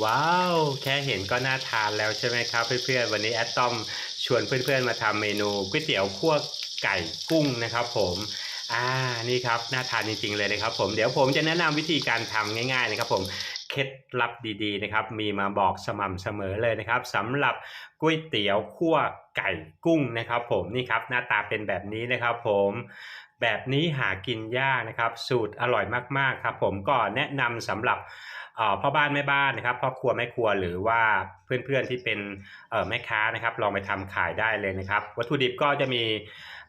ว้าว แค่เห็นก็น่าทานแล้วใช่ไหมครับ เพื่อนๆ วันนี้แอดต้อมชวนเพื่อนๆมาทำเมนูก๋วยเตี๋ยวคั่วไก่กุ้งนะครับผมอ่านี่ครับน่าทานจริงๆเลยนะครับผมเดี๋ยวผมจะแนะนำวิธีการทำง่ายๆนะครับผมเคล็ดลับดีๆนะครับมีมาบอกสม่ำเสมอเลยนะครับสำหรับก๋วยเตี๋ยวคั่วไก่กุ้งนะครับ ผมนี่ครับหน้าตาเป็นแบบนี้นะครับ ผมแบบนี้หากินยากนะครับ สูตรอร่อยมากๆครับ ผมก็แนะนำสำหรับ พ่อบ้านแม่บ้านนะครับพ่อครัวแม่ครัวหรือว่าเพื่อนๆที่เป็นอ่อแม่ค้านะครับลองไปทำขายได้เลยนะครับ วัตถุดิบก็จะมี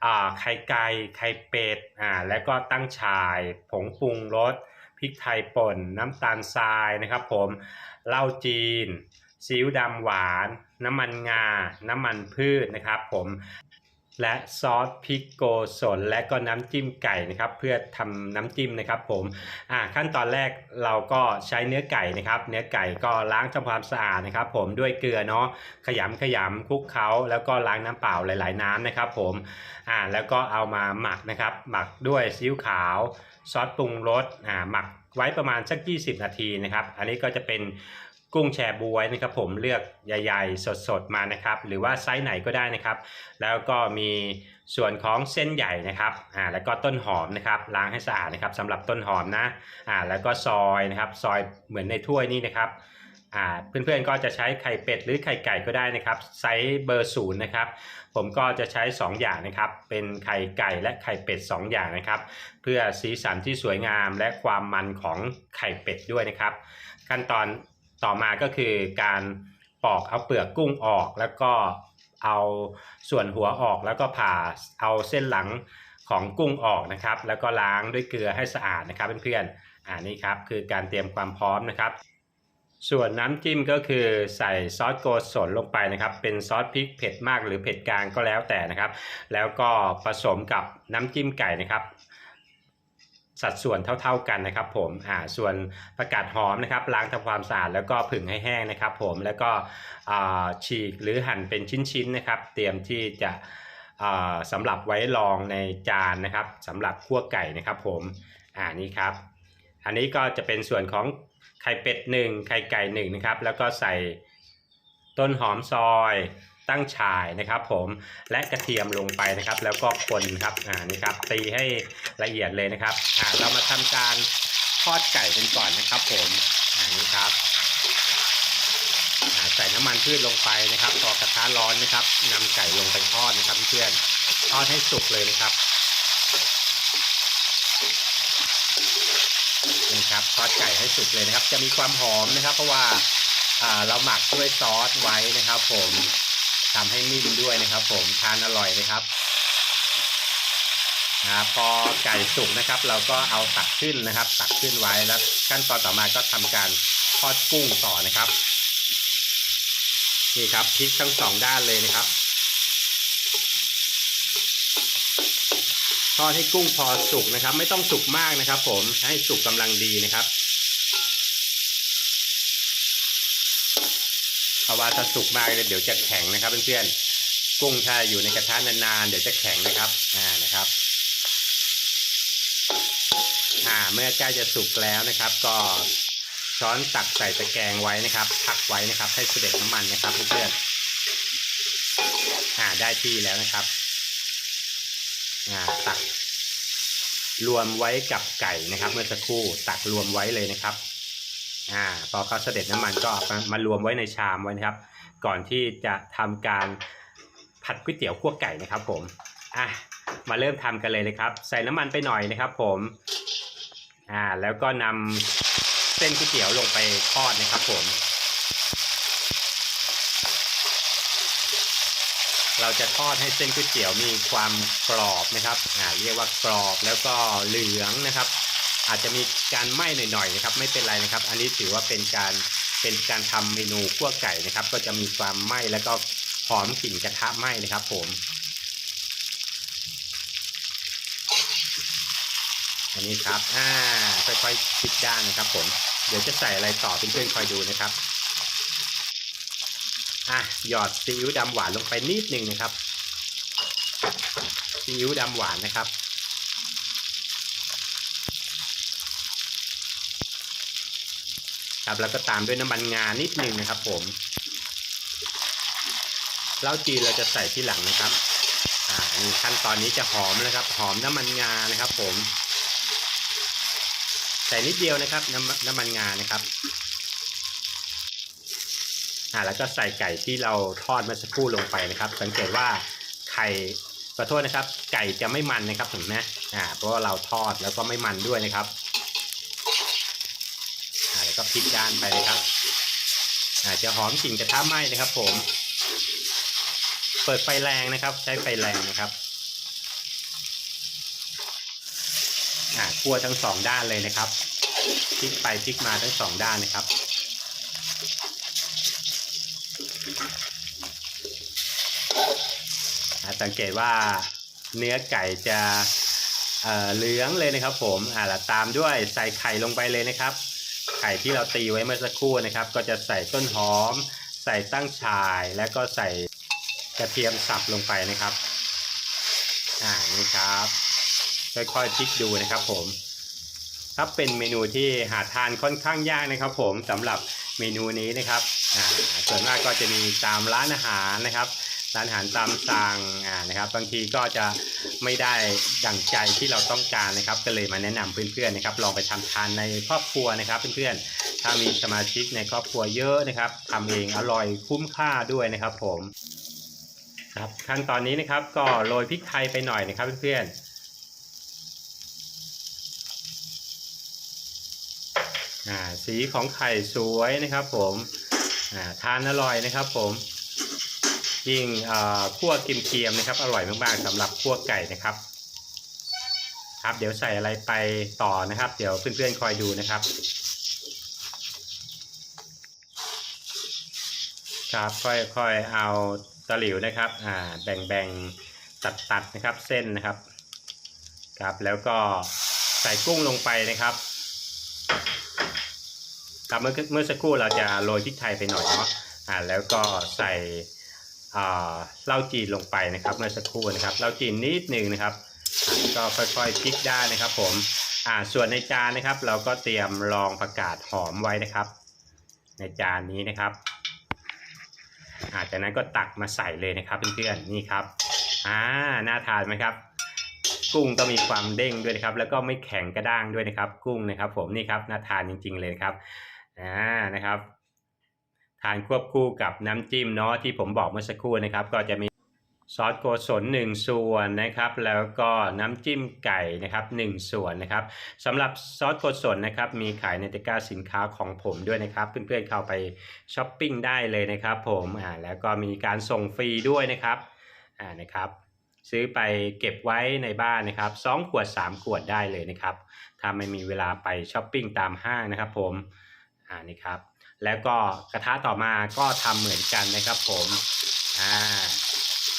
อ่าไข่ไก่ไข่เป็ดอ่าแล้วก็ตั้งฉ่าย ผงปรุงรสพริกไทยป่น น้ำตาลทรายนะครับผมเหล้าจีนซีอิ๊วดำหวาน น้ำมันงา น้ำมันพืชนะครับผม และซอสพริกโกสนและก็น้ำจิ้มไก่นะครับ เพื่อทำน้ำจิ้มนะครับผมอ่าขั้นตอนแรกเราก็ใช้เนื้อไก่นะครับ เนื้อไก่ก็ล้างทำความสะอาดนะครับ ผมด้วยเกลือเนาะขยำขยำคลุกเคล้าแล้วก็ล้างน้ำเปล่าหลาย ๆ น้ำนะครับ ผมอ่าแล้วก็เอามาหมักนะครับ หมักด้วยซีอิ๊วขาวซอสปรุงรสอ่าหมักไว้ประมาณสัก 20 นาทีนะครับ อันนี้ก็จะเป็น กุ้งแชบวยนะครับผมเลือกใหญ่ๆ สดๆมานะครับ หรือว่าไซส์ไหนก็ได้นะครับ แล้วก็มีส่วนของเส้นใหญ่นะครับอ่าแล้วก็ต้นหอมนะครับล้างให้สะอาดนะครับสำหรับต้นหอมนะอ่าแล้วก็ซอยนะครับซอยเหมือนในถ้วยนี่นะครับอ่าเพื่อนๆก็จะใช้ไข่เป็ดหรือไข่ไก่ก็ได้นะครับไซส์เบอร์ศูนย์นะครับผมก็จะใช้ 2 อย่างนะครับ เป็นไข่ไก่และไข่เป็ด 2 อย่างนะครับ เพื่อสีสันที่สวยงามและความมันของไข่เป็ดด้วยนะครับ ขั้นตอน ต่อมาก็คือการปอกเอาเปลือกกุ้งออก แล้วก็เอาส่วนหัวออกแล้วก็ผ่าเอาเส้นหลังของกุ้งออกนะครับ แล้วก็ล้างด้วยเกลือให้สะอาดนะครับเพื่อนๆอ่านี่ครับคือการเตรียมความพร้อมนะครับ ส่วนน้ำจิ้มก็คือใส่ซอสโกสนลงไปนะครับ เป็นซอสพริกเผ็ดมากหรือเผ็ดกลางก็แล้วแต่นะครับ แล้วก็ผสมกับน้ำจิ้มไก่นะครับ สัดส่วนเท่า ๆกันนะครับ ผมอ่าส่วนประกาศหอมนะครับ ล้างทำความสะอาดแล้วก็ผึ่งให้แห้งนะครับ ผมแล้วก็อ่าฉีกหรือหั่นเป็นชิ้นๆนะครับ เตรียมที่จะอ่าสำหรับไว้รองในจานนะครับสำหรับคั่วไก่นะครับ ผมอ่านี่ครับ อันนี้ก็จะเป็นส่วนของไข่เป็ดหนึ่งไข่ไก่หนึ่งนะครับ แล้วก็ใส่ต้นหอมซอย ตั้งฉ่ายนะครับ ผมและกระเทียมลงไปนะครับ แล้วก็คนครับอ่านี่ครับตีให้ละเอียดเลยนะครับอ่าเรามาทำการทอดไก่กันก่อนนะครับ ผมอ่านี่ครับอ่าใส่น้ำมันพืชลงไปนะครับพอกระทะร้อนนะครับนำไก่ลงไปทอดนะครับเพื่อนทอดให้สุกเลยนะครับนี่ครับทอดไก่ให้สุกเลยนะครับ จะมีความหอมนะครับ เพราะว่าเราหมักด้วยซอสไว้นะครับ ผม ทำให้นิ่มด้วยนะครับ ผมทานอร่อยนะครับอ่าพอไก่สุกนะครับ เราก็เอาตักขึ้นนะครับ ตักขึ้นไว้แล้วขั้นตอนต่อมาก็ทำการทอดกุ้งต่อนะครับนี่ครับพลิกทั้งสองด้านเลยนะครับทอดให้กุ้งพอสุกนะครับ ไม่ต้องสุกมากนะครับ ผมให้สุกกำลังดีนะครับเพ ราะว่าถ้าสุกมากเดี๋ยวจะแข็งนะครับเพื่อนๆกุ้งถ้าอยู่ในกระทะนานๆเดี๋ยวจะแข็งนะครับอ่านะครับอ่าเมื่อใกล้จะสุกแล้วนะครับ ก็ช้อนตักใส่ตะแกรงไว้นะครับพักไว้นะครับ ให้เสด็จน้ำมันนะครับเพื่อนๆอ่าได้ที่แล้วนะครับอ่าตักรวมไว้กับไก่นะครับ เมื่อสักครู่ตักรวมไว้เลยนะครับ อ่าพอเขาเสด็จน้ำมันก็มามารวมไว้ในชามไว้นะครับ ก่อนที่จะทำการผัดก๋วยเตี๋ยวคั่วไก่นะครับ ผมอะมาเริ่มทำกันเลยนะครับ ใส่น้ำมันไปหน่อยนะครับ ผมอ่าแล้วก็นำเส้นก๋วยเตี๋ยวลงไปทอดนะครับ ผม เราจะทอดให้เส้นก๋วยเตี๋ยวมีความกรอบนะครับอ่าเรียกว่ากรอบแล้วก็เหลืองนะครับ อาจจะมีการไหม้หน่อยๆนะครับ ไม่เป็นไรนะครับ อันนี้ถือว่าเป็นการเป็นการทำเมนูคั่วไก่นะครับ ก็จะมีความไหม้แล้วก็หอมกลิ่นกระทะไหม้นะครับ ผมอันนี้ครับอ่าค่อยๆพลิกด้านนะครับ ผม เดี๋ยวจะใส่อะไรต่อเพื่อนๆคอยดูนะครับอะหยอดซีอิ๊วดำหวานลงไปนิดหนึ่งนะครับซีอิ๊วดำหวานนะครับ ครับ นะครับ แล้วก็ตามด้วยน้ำมันงานิดนึงนะครับ ผมเหล้าจีนเราจะใส่ที่หลังนะครับอ่านี่ขั้นตอนนี้จะหอมนะครับ หอมน้ำมันงานะครับ ผม ใส่นิดเดียวนะครับ น้ำน้ำมันงานะครับอ่าแล้วก็ใส่ไก่ที่เราทอดเมื่อสักครู่ลงไปนะครับ สังเกตว่าไข่ขอโทษนะครับ ไก่จะไม่มันนะครับเห็นไหมอ่าเพราะว่าเราทอดแล้วก็ไม่มันด้วยนะครับ พลิกด้านไปนะครับอ่าจะหอมกลิ่นกระทะไหม้นะครับ ผม เปิดไฟแรงนะครับ ใช้ไฟแรงนะครับอ่าคั่วทั้งสองด้านเลยนะครับพลิกไปพลิกมาทั้งสองด้านนะครับอ่าสังเกตว่าเนื้อไก่จะเอ่อเหลืองเลยนะครับผมอ่าตามด้วยใส่ไข่ลงไปเลยนะครับ ข่ที่เราตีไว้เมื่อสักครู่นะครับ ก็จะใส่ต้นหอม ใส่ตั้งฉ่ายแล้วก็ใส่กระเทียมสับลงไปนะครับอ่านี่ครับค่อยๆพลิกดูนะครับผมครับเป็นเมนูที่หาทานค่อนข้างยากนะครับ ผมสำหรับเมนูนี้นะครับอ่าส่วนมากก็จะมีตามร้านอาหารนะครับร้านอาหารตามสั่งอ่านะครับ บางทีก็จะ ไม่ได้ดั่งใจที่เราต้องการนะครับ ก็เลยมาแนะนำเพื่อนๆนะครับ ลองไปทำทานในครอบครัวนะครับ เพื่อนๆถ้ามีสมาชิกในครอบครัวเยอะนะครับทำเองอร่อยคุ้มค่าด้วยนะครับ ผมครับขั้นตอนนี้นะครับ ก็โรยพริกไทยไปหน่อยนะครับ เพื่อนๆสีของไข่สวยนะครับผมทานอร่อยนะครับผม ยิ่งคั่วเกรียมๆนะครับ อร่อยมากๆสำหรับคั่วไก่นะครับ ครับเดี๋ยวใส่อะไรไปต่อนะครับ เดี๋ยวเพื่อนๆคอยดูนะครับ ครับค่อยๆเอาตะหลิวนะครับอ่าแบ่งๆตัดๆนะครับเส้นนะครับ ครับแล้วก็ใส่กุ้งลงไปนะครับครับเมื่อเมื่อสักครู่เราจะโรยพริกไทยไปหน่อยเนาะอ่าแล้วก็ใส่ เหล้าจีนลงไปนะครับเมื่อสักครู่นะครับเหล้าจีนนิดหนึ่งนะครับก็ค่อยๆพลิกได้นะครับ ผมอ่าส่วนในจานนะครับ เราก็เตรียมรองผักกาดหอมไว้นะครับ ในจานนี้นะครับอาจากนั้นก็ตักมาใส่เลยนะครับเพื่อนๆนี่ครับอ่าน่าทานไหมครับ กุ้งก็มีความเด้งด้วยนะครับ แล้วก็ไม่แข็งกระด้างด้วยนะครับ กุ้งนะครับ ผมนี่ครับน่าทานจริง ๆเลยครับอ่านะครับ ทานควบคู่กับน้ำจิ้มเนาะที่ผมบอกเมื่อสักครู่นะครับ ก็จะมีซอสโกศล1ส่วนนะครับ แล้วก็น้ำจิ้มไก่นะครับ1ส่วนนะครับสำหรับซอสโกศลนะครับ มีขายในตะกร้าสินค้าของผมด้วยนะครับ เพื่อนๆเข้าไปช้อปปิ้งได้เลยนะครับ ผมอ่าแล้วก็มีการส่งฟรีด้วยนะครับอ่านะครับ ซื้อไปเก็บไว้ในบ้านนะครับ2ขวด 3 ขวดได้เลยนะครับ ถ้าไม่มีเวลาไปช้อปปิ้งตามห้างนะครับ ผมอ่านี่ครับ แล้วก็กระทะต่อมาก็ทำเหมือนกันนะครับผมอ่า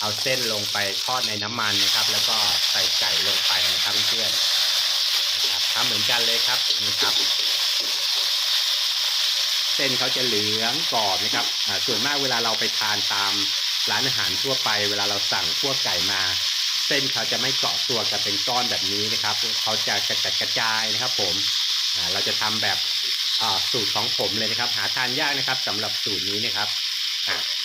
เอาเส้นลงไปทอดในน้ำมันนะครับ แล้วก็ใส่ไก่ลงไปนะครับเพื่อนนะครับทำเหมือนกันเลยครับนี่ครับ เส้นเขาจะเหลืองกรอบนะครับอ่าส่วนมากเวลาเราไปทานตามร้านอาหารทั่วไป เวลาเราสั่งพวกไก่มา เส้นเขาจะไม่เกาะตัวกันเป็นก้อนแบบนี้นะครับเขาจะกระจัดกระจายนะครับ ผมอ่าเราจะทำแบบ สูตรของผมเลยนะครับ หาทานยากนะครับสำหรับสูตรนี้นะครับ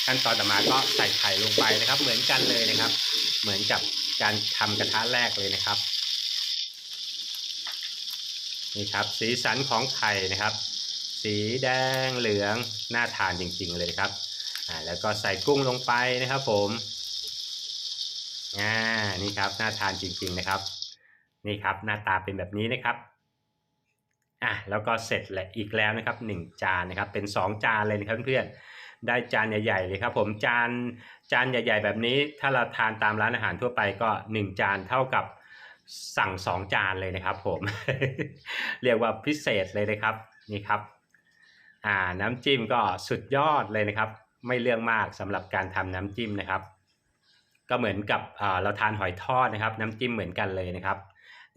ขั้นตอนต่อมาก็ใส่ไข่ลงไปนะครับ เหมือนกันเลยนะครับ เหมือนกับการทำกระทะแรกเลยนะครับนี่ครับสีสันของไข่นะครับ สีแดงเหลืองน่าทานจริง ๆเลยครับอ่าแล้วก็ใส่กุ้งลงไปนะครับ ผมอ่านี่ครับน่าทานจริง ๆนะครับ นี่ครับหน้าตาเป็นแบบนี้นะครับ อะแล้วก็เสร็จแหละอีกแล้วนะครับ 1 จานนะครับเป็น 2 จานเลยนะครับเพื่อนๆได้จานใหญ่ๆเลยครับผมจานจานใหญ่ ๆ แบบนี้ถ้าเราทานตามร้านอาหารทั่วไปก็ 1 จานเท่ากับสั่ง 2 จานเลยนะครับผม เรียกว่าพิเศษเลยนะครับนี่ครับอ่าน้ำจิ้มก็สุดยอดเลยนะครับ ไม่เรื่องมากสำหรับการทำน้ำจิ้มนะครับ ก็เหมือนกับเราทานหอยทอดนะครับ น้ำจิ้มเหมือนกันเลยนะครับ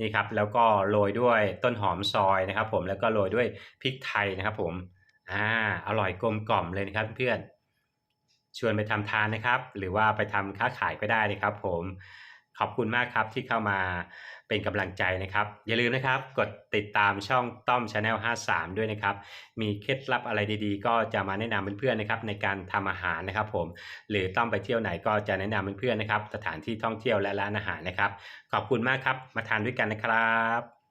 นี่ครับแล้วก็โรยด้วยต้นหอมซอยนะครับ ผมแล้วก็โรยด้วยพริกไทยนะครับ ผมอ่าอร่อยกลมกล่อมเลยนะครับเพื่อนชวนไปทำทานนะครับ หรือว่าไปทำค้าขายก็ได้นะครับ ผม อบคุณมากครับที่เข้ามาเป็นกำลังใจนะครับ อย่าลืมนะครับ กดติดตามช่องต้อมชาแนล53 ด้วยนะครับ มีเคล็ดลับอะไรดีๆ ก็จะมาแนะนำเพื่อนๆนะครับในการทำอาหารนะครับ ผม หรือต้องไปเที่ยวไหนก็จะแนะนำเพื่อนๆนะครับ สถานที่ท่องเที่ยวและร้านอาหารนะครับ ขอบคุณมากครับ มาทานด้วยกันนะครับ